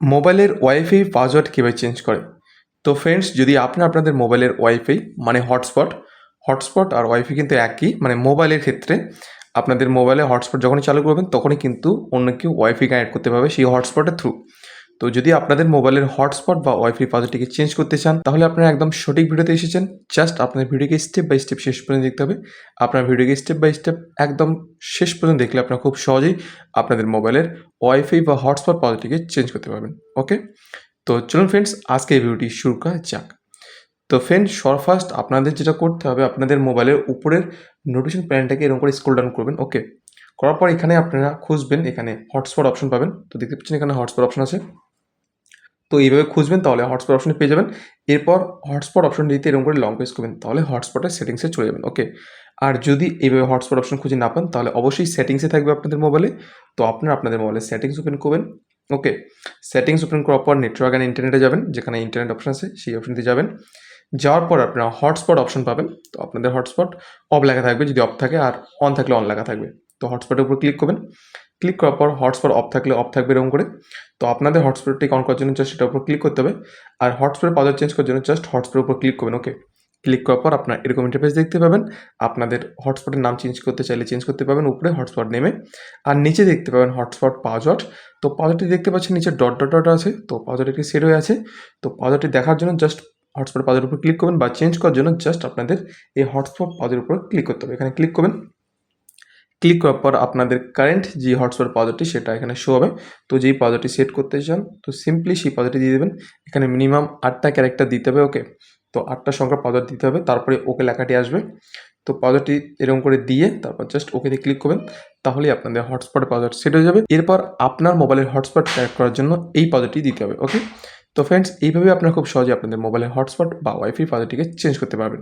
মোবাইলের wifi password কীভাবে change করে? তো ফ্রেন্ডস যদি আপনার আপনাদের মোবাইলের ওয়াইফাই মানে হটস্পট হটস্পট আর ওয়াইফাই কিন্তু একই মানে মোবাইলের ক্ষেত্রে আপনাদের মোবাইলে হটস্পট যখনই চালু করবেন, তখনই কিন্তু অন্য কেউ ওয়াইফাই কানেক্ট করতে পারবে সেই হটস্পটের থ্রু তো যদি আপনাদের মোবাইলের হটস্পট বা ওয়াইফাই পাসওয়ার্ডটিকে চেঞ্জ করতে চান, তাহলে আপনারা একদম সঠিক ভিডিওতে এসেছেন। জাস্ট আপনার ভিডিওকে স্টেপ বাই স্টেপ শেষ পর্যন্ত দেখতে হবে। আপনার ভিডিওকে স্টেপ বাই স্টেপ একদম শেষ পর্যন্ত দেখলে আপনারা খুব সহজেই আপনাদের মোবাইলের ওয়াইফাই বা হটস্পট পাসওয়ার্ডটিকে চেঞ্জ করতে পারবেন। ওকে? তো চলুন ফ্রেন্ডস, আজকে এই ভিডিওটি শুরু করা যাক। তো ফ্রেন্ড ফার্স্ট আপনাদের যেটা করতে হবে, আপনাদের মোবাইলের উপরের নোটিফিকেশন প্যানেলটাকে এরকম করে স্ক্রল ডাউন করবেন। ওকে? করার পর এখানে আপনারা খুঁজবেন, এখানে হটস্পট অপশন পাবেন। তো দেখতে পাচ্ছেন এখানে হটস্পট অপশন আছে। তো এইভাবে খুঁজবেন, তাহলে হটস্পট অপশনে পেয়ে যাবেন। এরপর হটস্পট অপশন দিতে এরকম করে লং প্রেস করবেন, তাহলে হটস্পটের সেটিংসে চলে যাবেন ওকে আর যদি এইভাবে হটস্পট অপশন খুঁজে না পান, তাহলে অবশ্যই সেটিংসে থাকবে আপনাদের মোবাইলে তো আপনারা আপনাদের মোবাইলে সেটিংস ওপেন করবেন ওকে সেটিংস ওপেন করার পর নেটওয়ার্ক অ্যান্ড ইন্টারনেটে যাবেন, যেখানে ইন্টারনেট অপশন আছে, সেই অপশনটি যাবেন। যাওয়ার পর আপনারা হটস্পট অপশন পাবেন, তো আপনাদের হটস্পট অফ লেখা থাকবে, যদি অফ থাকে, আর অন থাকলে অন লেখা থাকবে। তো হটস্পটের উপর ক্লিক করবেন। ক্লিক করার পর হটস্পট অফ থাকলে অফ থাকবে এরকম করে। তো আপনাদের হটস্পটটিকে অন করার জন্য জাস্ট সেটার উপর ক্লিক করতে হবে। আর হটস্পটের পাওয়ার চেঞ্জ করার জন্য জাস্ট হটস্পটের উপর ক্লিক করবেন ওকে ক্লিক করার পর আপনার এরকম ইন্টারফেস দেখতে পাবেন। আপনাদের হটস্পটের নাম চেঞ্জ করতে চাইলে চেঞ্জ করতে পাবেন উপরে হটস্পট নেমে আর নিচে দেখতে পাবেন হটস্পট পাওয়ারটি তো পাওয়ারটি দেখতে পাচ্ছেন নিচে ডট ডট ডট আছে। তো পাওয়ারটি একটি সেট হয়ে আছে। তো পাওয়ারটি দেখার জন্য জাস্ট হটস্পট পাওয়ারের উপর ক্লিক করবেন বা চেঞ্জ করার জন্য জাস্ট আপনাদের এই হটস্পট পাওয়ারের উপর ক্লিক করতে হবে। এখানে ক্লিক করবেন। ক্লিক করার পর আপনাদের কারেন্ট যে হটস্পট পাওয়ারটি সেটা এখানে শো হবে। তো যেই পাওয়ারটি সেট করতে চান, তো সিম্পলি সেই পাওয়ারটি দিয়ে দেবেন। এখানে মিনিমাম আটটা ক্যারেক্টার দিতে হবে ওকে তো আটটা সংখ্যার পাওয়ার দিতে হবে, তারপরে ওকে লেখাটি আসবে। তো পাওয়ারটি এরকম করে দিয়ে তারপর জাস্ট ওকে ওকেতে ক্লিক করবেন, তাহলেই আপনাদের হটস্পট পাওয়ার সেট হয়ে যাবে। এরপর আপনার মোবাইলের হটস্পট কানেক্ট করার জন্য এই পাওয়ারটি দিতে হবে ওকে তো ফ্রেন্ডস এইভাবে আপনারা খুব সহজে আপনাদের মোবাইলের হটস্পট বা ওয়াইফাই পাওয়ারটিকে চেঞ্জ করতে পারবেন।